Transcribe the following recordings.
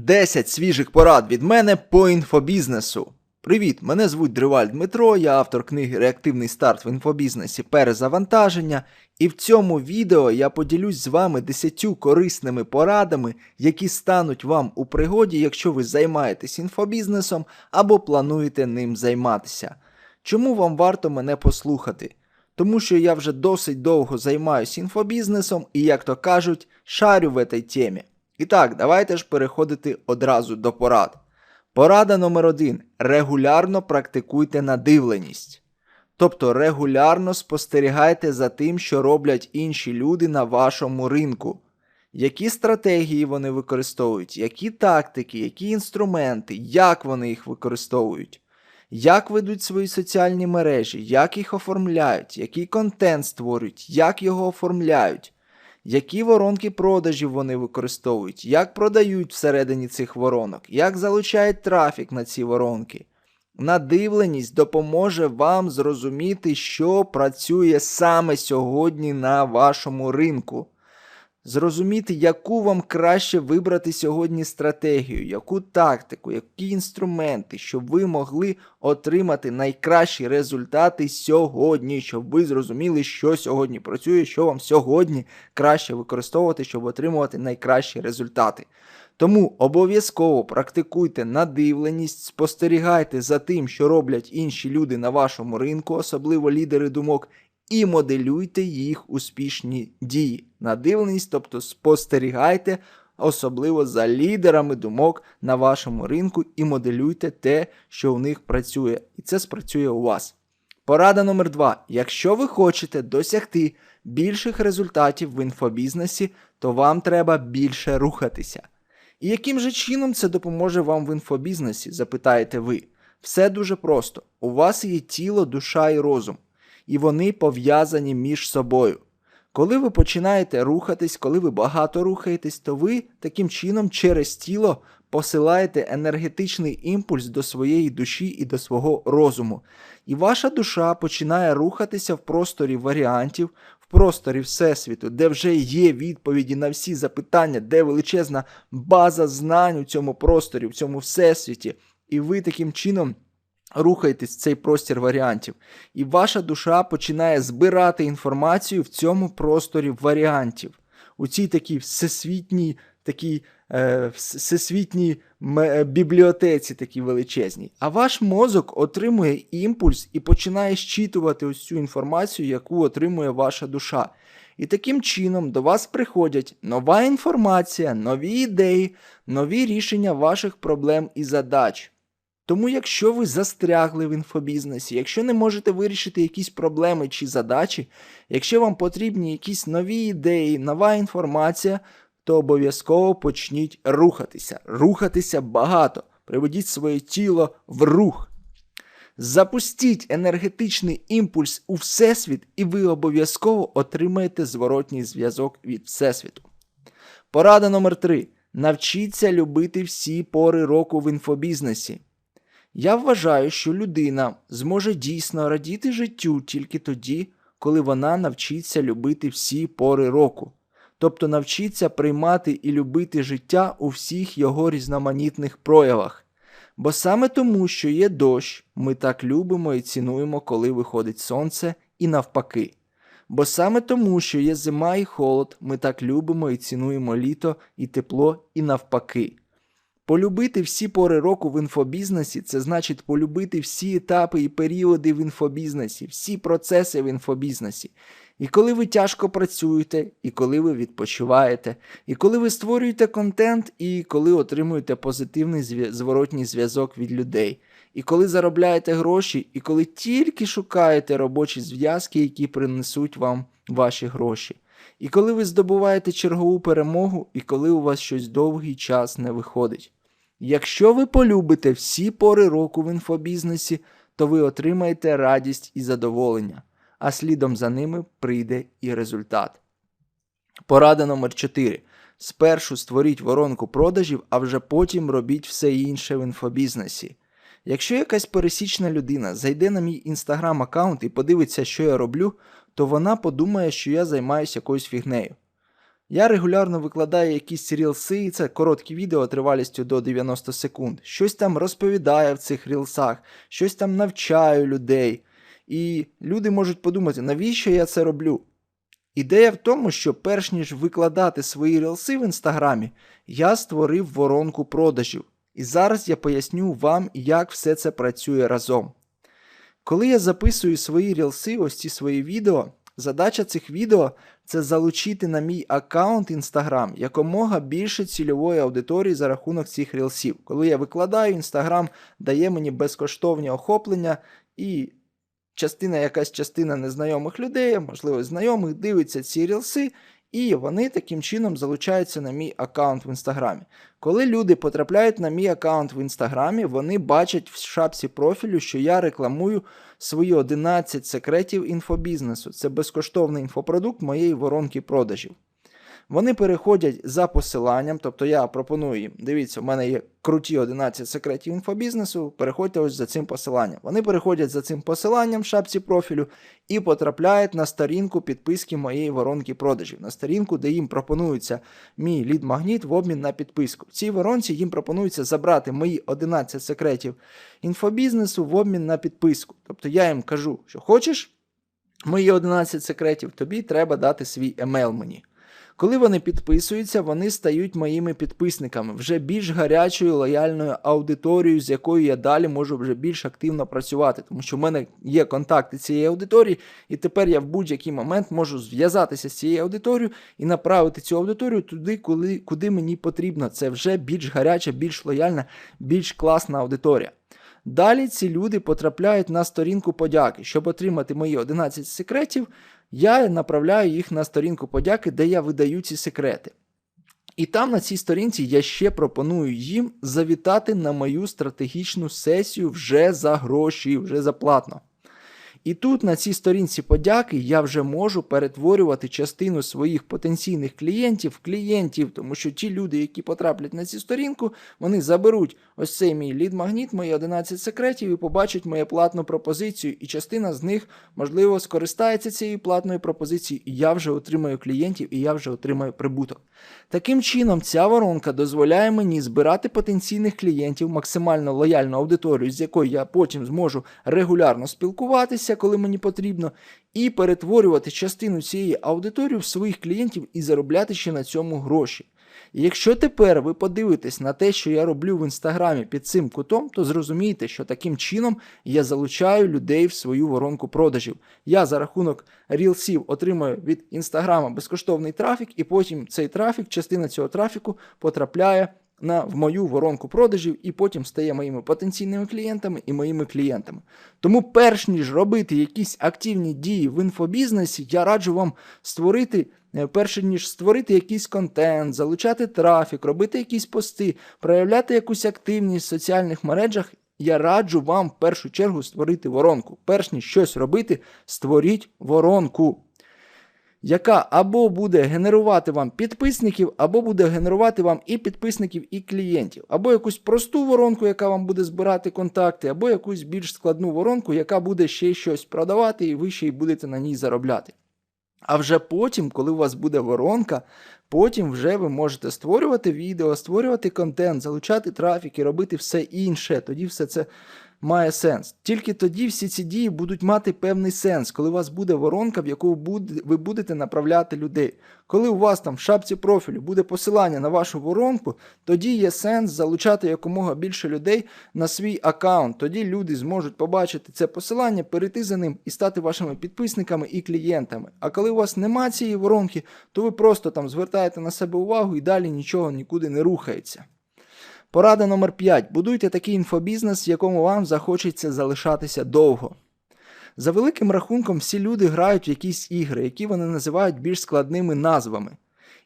10 свіжих порад від мене по інфобізнесу. Привіт, мене звуть Дриваль Дмитро, я автор книги Реактивний старт в інфобізнесі Перезавантаження. І в цьому відео я поділюсь з вами 10 корисними порадами, які стануть вам у пригоді, якщо ви займаєтесь інфобізнесом або плануєте ним займатися. Чому вам варто мене послухати? Тому що я вже досить довго займаюся інфобізнесом і, як то кажуть, шарю в этой темі. І так, давайте ж переходити одразу до порад. Порада номер один. Регулярно практикуйте надивленість. Тобто регулярно спостерігайте за тим, що роблять інші люди на вашому ринку. Які стратегії вони використовують, які тактики, які інструменти, як вони їх використовують, як ведуть свої соціальні мережі, як їх оформляють, який контент створюють, як його оформляють, які воронки продажів вони використовують, як продають всередині цих воронок, як залучають трафік на ці воронки. Надивленість допоможе вам зрозуміти, що працює саме сьогодні на вашому ринку. Зрозуміти, яку вам краще вибрати сьогодні стратегію, яку тактику, які інструменти, щоб ви могли отримати найкращі результати сьогодні, щоб ви зрозуміли, що сьогодні працює, що вам сьогодні краще використовувати, щоб отримувати найкращі результати. Тому обов'язково практикуйте надивленість, спостерігайте за тим, що роблять інші люди на вашому ринку, особливо лідери думок, і моделюйте їх успішні дії. Надивленість, тобто спостерігайте, особливо за лідерами думок на вашому ринку, і моделюйте те, що у них працює. І це спрацює у вас. Порада номер два. Якщо ви хочете досягти більших результатів в інфобізнесі, то вам треба більше рухатися. І яким же чином це допоможе вам в інфобізнесі, запитаєте ви? Все дуже просто. У вас є тіло, душа і розум, і вони пов'язані між собою. Коли ви починаєте рухатись, коли ви багато рухаєтесь, то ви таким чином через тіло посилаєте енергетичний імпульс до своєї душі і до свого розуму. І ваша душа починає рухатися в просторі варіантів, в просторі Всесвіту, де вже є відповіді на всі запитання, де величезна база знань у цьому просторі, в цьому всесвіті. І ви таким чином. Рухайтесь в цей простір варіантів, і ваша душа починає збирати інформацію в цьому просторі варіантів, у цій такій всесвітній такій е, всесвітній бібліотеці такій величезній. А ваш мозок отримує імпульс і починає щитувати ось цю інформацію, яку отримує ваша душа. І таким чином до вас приходять нова інформація, нові ідеї, нові рішення ваших проблем і задач. Тому, якщо ви застрягли в інфобізнесі, якщо не можете вирішити якісь проблеми чи задачі, якщо вам потрібні якісь нові ідеї, нова інформація, то обов'язково почніть рухатися. Рухатися багато. Приведіть своє тіло в рух. Запустіть енергетичний імпульс у Всесвіт, і ви обов'язково отримаєте зворотній зв'язок від Всесвіту. Порада номер 3. Навчіться любити всі пори року в інфобізнесі. Я вважаю, що людина зможе дійсно радіти життю тільки тоді, коли вона навчиться любити всі пори року, тобто навчиться приймати і любити життя у всіх його різноманітних проявах. Бо саме тому, що є дощ, ми так любимо і цінуємо, коли виходить сонце, і навпаки. Бо саме тому, що є зима і холод, ми так любимо і цінуємо літо і тепло, і навпаки. Полюбити всі пори року в інфобізнесі це значить полюбити всі етапи і періоди в інфобізнесі, всі процеси в інфобізнесі. І коли ви тяжко працюєте, і коли ви відпочиваєте, і коли ви створюєте контент, і коли отримуєте позитивний зворотній зв'язок від людей, і коли заробляєте гроші, і коли тільки шукаєте робочі зв'язки, які принесуть вам ваші гроші. І коли ви здобуваєте чергову перемогу, і коли у вас щось довгий час не виходить. Якщо ви полюбите всі пори року в інфобізнесі, то ви отримаєте радість і задоволення, а слідом за ними прийде і результат. Порада номер 4. Спершу створіть воронку продажів, а вже потім робіть все інше в інфобізнесі. Якщо якась пересічна людина зайде на мій інстаграм аккаунт і подивиться, що я роблю, то вона подумає, що я займаюся якоюсь фігнею. Я регулярно викладаю якісь рілси, це короткі відео тривалістю до 90 секунд. Щось там розповідаю в цих рілсах, щось там навчаю людей. І люди можуть подумати, навіщо я це роблю? Ідея в тому, що перш ніж викладати свої рілси в інстаграмі, я створив воронку продажів. І зараз я поясню вам, як все це працює разом. Коли я записую свої рілси, ось ці свої відео, задача цих відео це залучити на мій аккаунт Instagram якомога більше цільової аудиторії за рахунок цих рілсів. Коли я викладаю, Instagram дає мені безкоштовні охоплення і частина, якась частина незнайомих людей, можливо, знайомих, дивиться ці рілси, і вони таким чином залучаються на мій аккаунт в інстаграмі. Коли люди потрапляють на мій аккаунт в інстаграмі, вони бачать в шапці профілю, що я рекламую свої 11 секретів інфобізнесу. Це безкоштовний інфопродукт моєї воронки продажів. Вони переходять за посиланням, тобто я пропоную їм, дивіться, у мене є круті 11 секретів інфобізнесу, переходьте ось за цим посиланням. Вони переходять за цим посиланням в шапці профілю і потрапляють на сторінку підписки моєї воронки продажів, на сторінку, де їм пропонується мій лід-магніт в обмін на підписку. В цій воронці їм пропонується забрати мої 11 секретів інфобізнесу в обмін на підписку. Тобто я їм кажу, що хочеш мої 11 секретів, тобі треба дати свій емейл мені. Коли вони підписуються, вони стають моїми підписниками, вже більш гарячою лояльною аудиторією, з якою я далі можу вже більш активно працювати, тому що в мене є контакти цієї аудиторії, і тепер я в будь-який момент можу зв'язатися з цією аудиторією і направити цю аудиторію туди, куди, куди мені потрібно. Це вже більш гаряча, більш лояльна, більш класна аудиторія. Далі ці люди потрапляють на сторінку подяки. Щоб отримати мої 11 секретів, я направляю їх на сторінку подяки, де я видаю ці секрети. І там на цій сторінці я ще пропоную їм завітати на мою стратегічну сесію вже за гроші, вже за платно. І тут на цій сторінці подяки я вже можу перетворювати частину своїх потенційних клієнтів в клієнтів, тому що ті люди, які потраплять на цю сторінку, вони заберуть ось цей мій лід-магніт, мої 11 секретів, і побачать мою платну пропозицію. І частина з них, можливо, скористається цією платною пропозицією, і я вже отримаю клієнтів, і я вже отримаю прибуток. Таким чином, ця воронка дозволяє мені збирати потенційних клієнтів, максимально лояльну аудиторію, з якою я потім зможу регулярно спілкуватися, коли мені потрібно, і перетворювати частину цієї аудиторії в своїх клієнтів і заробляти ще на цьому гроші. І якщо тепер ви подивитесь на те, що я роблю в інстаграмі під цим кутом, то зрозумієте, що таким чином я залучаю людей в свою воронку продажів. Я за рахунок рілсів отримую від інстаграма безкоштовний трафік, і потім цей трафік, частина цього трафіку потрапляє на в мою воронку продажів і потім стає моїми потенційними клієнтами і моїми клієнтами. Тому, перш ніж робити якісь активні дії в інфобізнесі, я раджу вам створити. е, Перше ніж створити якийсь контент, залучати трафік, робити якісь пости, проявляти якусь активність в соціальних мережах, я раджу вам в першу чергу створити воронку. Перш ніж щось робити, створіть воронку яка або буде генерувати вам підписників, або буде генерувати вам і підписників, і клієнтів, або якусь просту воронку, яка вам буде збирати контакти, або якусь більш складну воронку, яка буде ще щось продавати, і ви ще й будете на ній заробляти. А вже потім, коли у вас буде воронка, потім вже ви можете створювати відео, створювати контент, залучати трафік і робити все інше. Тоді все це має сенс. Тільки тоді всі ці дії будуть мати певний сенс, коли у вас буде воронка, в яку ви будете направляти людей. Коли у вас там в шапці профілю буде посилання на вашу воронку, тоді є сенс залучати якомога більше людей на свій аккаунт. Тоді люди зможуть побачити це посилання, перейти за ним і стати вашими підписниками і клієнтами. А коли у вас нема цієї воронки, то ви просто там звертаєте на себе увагу і далі нічого нікуди не рухається. Порада номер 5. Будуйте такий інфобізнес, в якому вам захочеться залишатися довго. За великим рахунком, всі люди грають в якісь ігри, які вони називають більш складними назвами.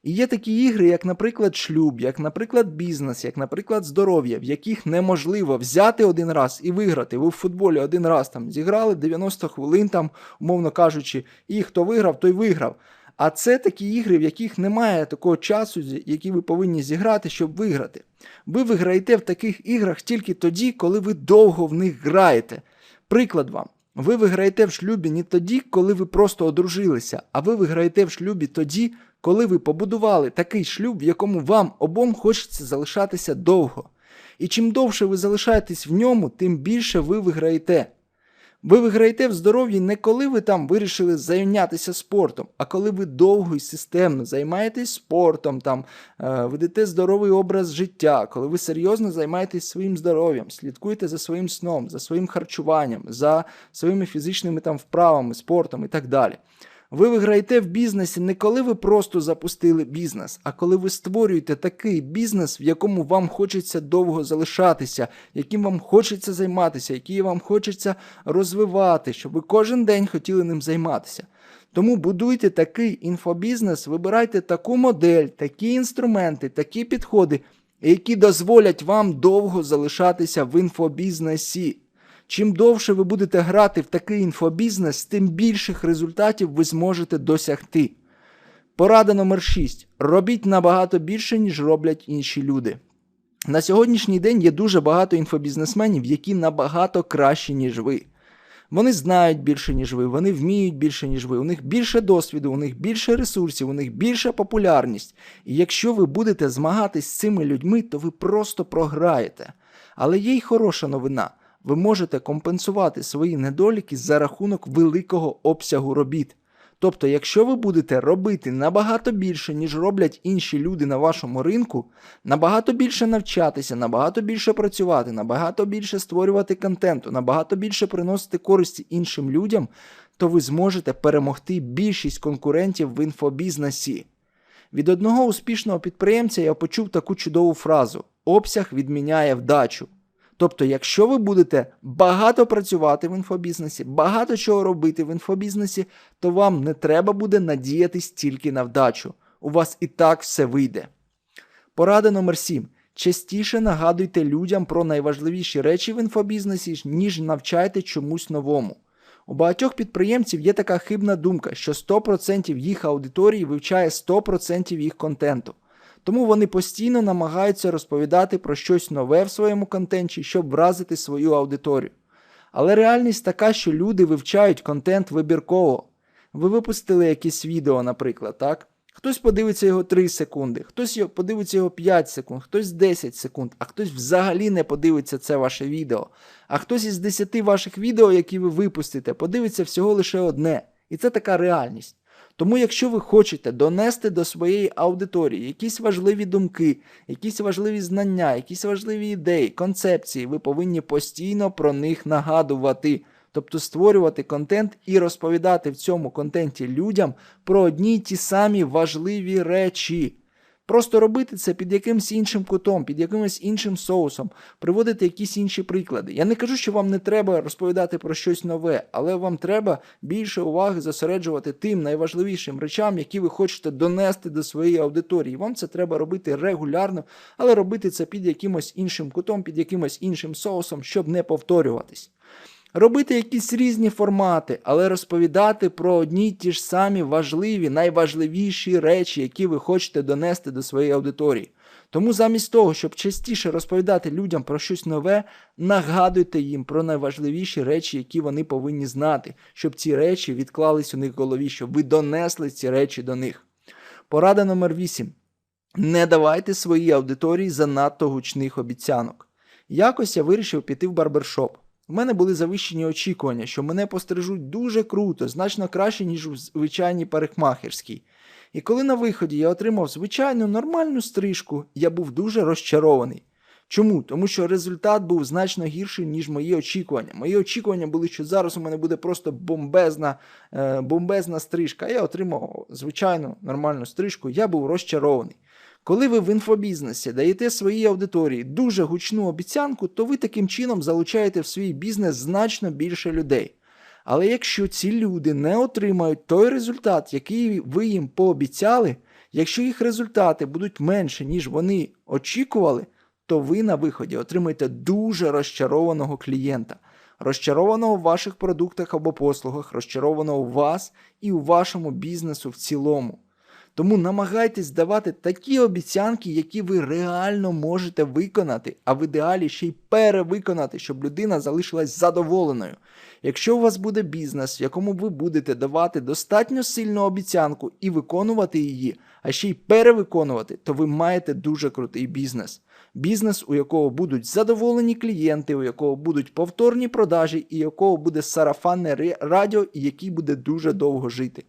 І є такі ігри, як, наприклад, шлюб, як, наприклад, бізнес, як, наприклад, здоров'я, в яких неможливо взяти один раз і виграти. Ви в футболі один раз там зіграли 90 хвилин, там, умовно кажучи, і хто виграв, той виграв. А це такі ігри, в яких немає такого часу, який ви повинні зіграти, щоб виграти. Ви виграєте в таких іграх тільки тоді, коли ви довго в них граєте. Приклад вам. Ви виграєте в шлюбі не тоді, коли ви просто одружилися, а ви виграєте в шлюбі тоді, коли ви побудували такий шлюб, в якому вам обом хочеться залишатися довго. І чим довше ви залишаєтесь в ньому, тим більше ви виграєте. Ви виграєте в здоров'ї не коли ви там вирішили зайнятися спортом, а коли ви довго і системно займаєтесь спортом, там е, ведете здоровий образ життя, коли ви серйозно займаєтесь своїм здоров'ям, слідкуєте за своїм сном, за своїм харчуванням, за своїми фізичними там вправами, спортом і так далі. Ви виграєте в бізнесі не коли ви просто запустили бізнес, а коли ви створюєте такий бізнес, в якому вам хочеться довго залишатися, яким вам хочеться займатися, який вам хочеться розвивати, щоб ви кожен день хотіли ним займатися. Тому будуйте такий інфобізнес, вибирайте таку модель, такі інструменти, такі підходи, які дозволять вам довго залишатися в інфобізнесі. Чим довше ви будете грати в такий інфобізнес, тим більших результатів ви зможете досягти. Порада номер 6. Робіть набагато більше, ніж роблять інші люди. На сьогоднішній день є дуже багато інфобізнесменів, які набагато кращі, ніж ви. Вони знають більше, ніж ви, вони вміють більше, ніж ви. У них більше досвіду, у них більше ресурсів, у них більша популярність. І якщо ви будете змагатись з цими людьми, то ви просто програєте. Але є й хороша новина ви можете компенсувати свої недоліки за рахунок великого обсягу робіт. Тобто, якщо ви будете робити набагато більше, ніж роблять інші люди на вашому ринку, набагато більше навчатися, набагато більше працювати, набагато більше створювати контенту, набагато більше приносити користі іншим людям, то ви зможете перемогти більшість конкурентів в інфобізнесі. Від одного успішного підприємця я почув таку чудову фразу: обсяг відміняє вдачу. Тобто, якщо ви будете багато працювати в інфобізнесі, багато чого робити в інфобізнесі, то вам не треба буде надіятись тільки на вдачу. У вас і так все вийде. Порада номер 7. Частіше нагадуйте людям про найважливіші речі в інфобізнесі, ніж навчайте чомусь новому. У багатьох підприємців є така хибна думка, що 100% їх аудиторії вивчає 100% їх контенту. Тому вони постійно намагаються розповідати про щось нове в своєму контенті, щоб вразити свою аудиторію. Але реальність така, що люди вивчають контент вибірково. Ви випустили якесь відео, наприклад, так? Хтось подивиться його 3 секунди, хтось подивиться його 5 секунд, хтось 10 секунд, а хтось взагалі не подивиться це ваше відео. А хтось із 10 ваших відео, які ви випустите, подивиться всього лише одне. І це така реальність. Тому, якщо ви хочете донести до своєї аудиторії якісь важливі думки, якісь важливі знання, якісь важливі ідеї, концепції, ви повинні постійно про них нагадувати. Тобто створювати контент і розповідати в цьому контенті людям про одні й ті самі важливі речі. Просто робити це під якимось іншим кутом, під якимось іншим соусом, приводити якісь інші приклади. Я не кажу, що вам не треба розповідати про щось нове, але вам треба більше уваги зосереджувати тим найважливішим речам, які ви хочете донести до своєї аудиторії. Вам це треба робити регулярно, але робити це під якимось іншим кутом, під якимось іншим соусом, щоб не повторюватись. Робити якісь різні формати, але розповідати про одні й ті ж самі важливі, найважливіші речі, які ви хочете донести до своєї аудиторії. Тому замість того, щоб частіше розповідати людям про щось нове, нагадуйте їм про найважливіші речі, які вони повинні знати, щоб ці речі відклались у них в голові, щоб ви донесли ці речі до них. Порада номер 8. Не давайте своїй аудиторії занадто гучних обіцянок. Якось я вирішив піти в барбершоп. У мене були завищені очікування, що мене пострижуть дуже круто, значно краще, ніж у звичайній парикмахерській. І коли на виході я отримав звичайну нормальну стрижку, я був дуже розчарований. Чому? Тому що результат був значно гірший, ніж мої очікування. Мої очікування були, що зараз у мене буде просто бомбезна е, бомбезна стрижка. Я отримав звичайну нормальну стрижку, я був розчарований. Коли ви в інфобізнесі даєте своїй аудиторії дуже гучну обіцянку, то ви таким чином залучаєте в свій бізнес значно більше людей. Але якщо ці люди не отримають той результат, який ви їм пообіцяли, якщо їх результати будуть менше, ніж вони очікували, то ви на виході отримаєте дуже розчарованого клієнта, розчарованого в ваших продуктах або послугах, розчарованого у вас і у вашому бізнесу в цілому. Тому намагайтесь давати такі обіцянки, які ви реально можете виконати, а в ідеалі ще й перевиконати, щоб людина залишилась задоволеною. Якщо у вас буде бізнес, в якому ви будете давати достатньо сильну обіцянку і виконувати її, а ще й перевиконувати, то ви маєте дуже крутий бізнес. Бізнес, у якого будуть задоволені клієнти, у якого будуть повторні продажі, і якого буде сарафанне радіо, і який буде дуже довго жити.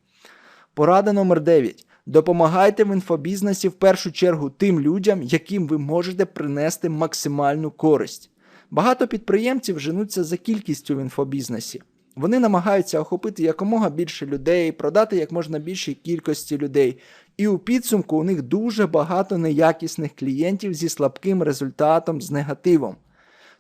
Порада номер 9. Допомагайте в інфобізнесі в першу чергу тим людям, яким ви можете принести максимальну користь. Багато підприємців женуться за кількістю в інфобізнесі. Вони намагаються охопити якомога більше людей, продати як можна більшій кількості людей. І у підсумку у них дуже багато неякісних клієнтів зі слабким результатом, з негативом.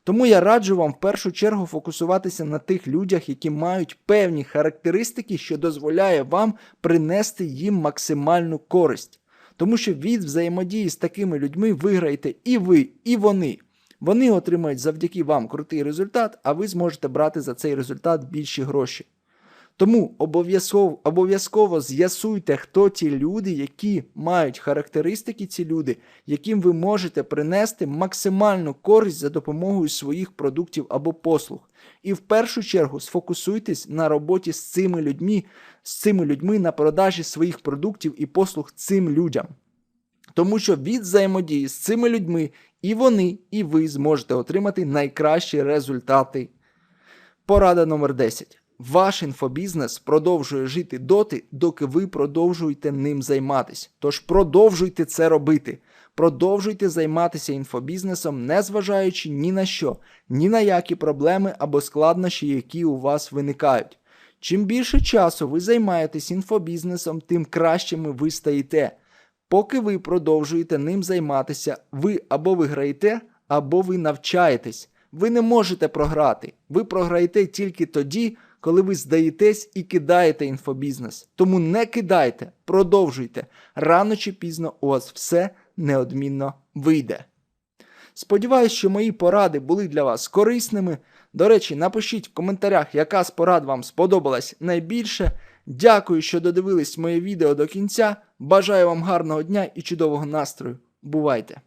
Тому я раджу вам в першу чергу фокусуватися на тих людях, які мають певні характеристики, що дозволяє вам принести їм максимальну користь. Тому що від взаємодії з такими людьми виграєте і ви, і вони. Вони отримають завдяки вам крутий результат, а ви зможете брати за цей результат більші гроші. Тому обов'язково, обов'язково з'ясуйте, хто ті люди, які мають характеристики, ці люди, яким ви можете принести максимальну користь за допомогою своїх продуктів або послуг. І в першу чергу сфокусуйтесь на роботі з цими людьми, з цими людьми на продажі своїх продуктів і послуг цим людям. Тому що від взаємодії з цими людьми і вони, і ви зможете отримати найкращі результати. Порада номер 10. Ваш інфобізнес продовжує жити доти, доки ви продовжуєте ним займатися. Тож продовжуйте це робити. Продовжуйте займатися інфобізнесом, не зважаючи ні на що, ні на які проблеми або складнощі, які у вас виникають. Чим більше часу ви займаєтесь інфобізнесом, тим кращими ви стаєте. Поки ви продовжуєте ним займатися, ви або виграєте, або ви навчаєтесь. Ви не можете програти. Ви програєте тільки тоді, коли ви здаєтесь і кидаєте інфобізнес. Тому не кидайте, продовжуйте. Рано чи пізно у вас все неодмінно вийде. Сподіваюсь, що мої поради були для вас корисними. До речі, напишіть в коментарях, яка з порад вам сподобалась найбільше. Дякую, що додивились моє відео до кінця. Бажаю вам гарного дня і чудового настрою. Бувайте!